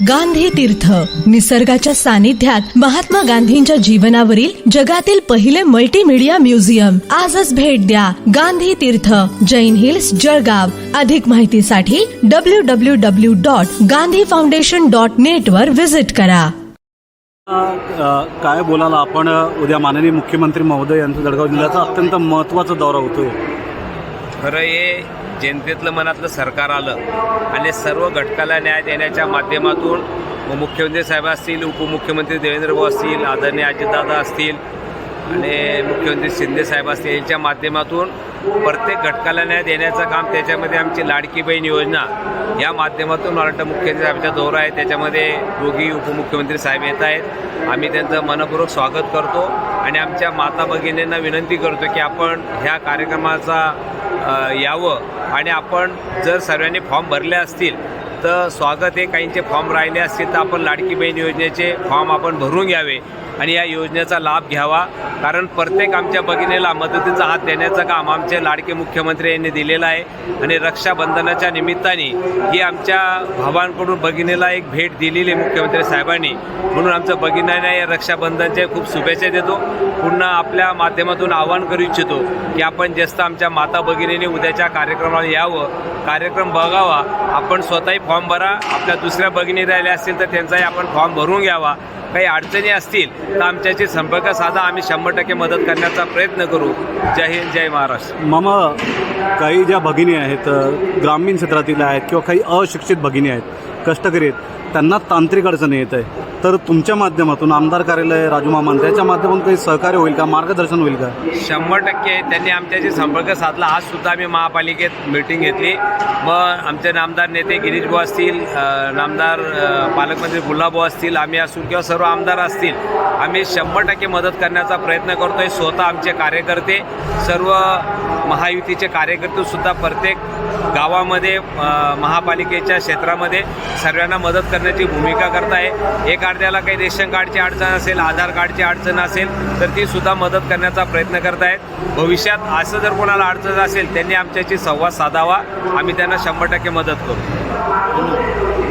गांधी तीर्थ. निसर्गाच्या सानिध्यात महात्मा गांधींच्या जीवनावरील जगातील पहिले मल्टीमीडिया म्युझियम आजच भेट द्या गांधी तीर्थ. जैन हिल्स जळगाव. अधिक माहितीसाठी W W W dot Gandhi foundation dot net वर विजिट करा. काय बोलायला आपण? उद्या माननीय मुख्यमंत्री महोदय यांचा जळगाव जिल्ह्याचा अत्यंत महत्त्वाचा दौरा होतोय. खरं हे जनतेतलं मनातलं सरकार आलं आणि सर्व घटकाला न्याय देण्याच्या माध्यमातून मुख्यमंत्री साहेब असतील उपमुख्यमंत्री देवेंद्र भाऊ असतील आदरणीय अजितदादा असतील आणि मुख्यमंत्री शिंदे साहेब असतील यांच्या माध्यमातून प्रत्येक घटकाला न्याय देण्याचं काम त्याच्यामध्ये आमची लाडकी बहीण योजना या माध्यमातून मला वाटतं मुख्यमंत्री साहेबांचा दौरा आहे. त्याच्यामध्ये दोघी उपमुख्यमंत्री साहेब येत आहेत. आम्ही त्यांचं मनपूर्वक स्वागत करतो आणि आमच्या माता भगिनींना विनंती करतो की आपण ह्या कार्यक्रमाचा यावं. आणि आपण जर सर्वांनी फॉर्म भरले असतील तर स्वागत आहे. काहींचे फॉर्म राहिले असतील तर आपण लाडकी बहीण योजनेचे फॉर्म आपण भरून घ्यावे. आणि या योजनेचा लाभ घ्यावा. कारण प्रत्येक आमच्या भगिनीला मदतीचा हात देण्याचं काम आमचे लाडके मुख्यमंत्री यांनी दिलेलं आहे. आणि रक्षाबंधनाच्या निमित्ताने ही आमच्या भावांकडून भगिनीला एक भेट दिलेली मुख्यमंत्री साहेबांनी. म्हणून आमचं भगिनींना या रक्षाबंधनच्या खूप शुभेच्छा देतो. पुन्हा आपल्या माध्यमातून आवाहन करू इच्छितो की आपण जास्त आमच्या माता भगिनीने उद्याच्या कार्यक्रमाला यावं. कार्यक्रम बघावा. आपण स्वतःही फॉर्म भरा. आपल्या दुसऱ्या भगिनी राहिल्या असतील तर त्यांचाही आपण फॉर्म भरून घ्यावा. काही अडचणी असतील तर आमच्याशी संपर्क साधा. आम्ही शंभर टक्के मदत करण्याचा प्रयत्न करू. जय हिंद जय महाराष्ट्र. मम काही ज्या भगिनी आहेत ग्रामीण क्षेत्रातील आहेत किंवा काही अशिक्षित भगिनी आहेत कष्टकरी आहेत त्यांना तांत्रिक अडचणी येत आहे. तर तुमच्या माध्यमातून आमदार कार्यालय राजू मामान त्याच्या माध्यमातून काही सहकार्य होईल का? मार्गदर्शन होईल का? शंभर टक्के त्यांनी आमच्याशी संपर्क साधला. आज सुद्धा आम्ही महापालिकेत मीटिंग घेतली. मग आमचे नामदार नेते गिरीश भाऊ असतील नामदार पालकमंत्री गुल्हाभाऊ असतील आम्ही असू किंवा सर्व आमदार असतील आम्ही शंभर टक्के मदत करण्याचा प्रयत्न करतोय. स्वतः आमचे कार्यकर्ते सर्व महायुतीचे कार्य कार्यकर्तेसुद्धा प्रत्येक गावामध्ये महापालिकेच्या क्षेत्रामध्ये सर्वांना मदत करण्याची भूमिका करत आहे एक अर्ध्याला काही रेशन कार्डची अडचण असेल आधार कार्डची अडचण असेल तर ती सुद्धा मदत करण्याचा प्रयत्न करत आहेत भविष्यात असं जर कोणाला अडचण असेल त्यांनी आमच्याशी संवाद साधावा. आम्ही त्यांना शंभर टक्के मदत करू.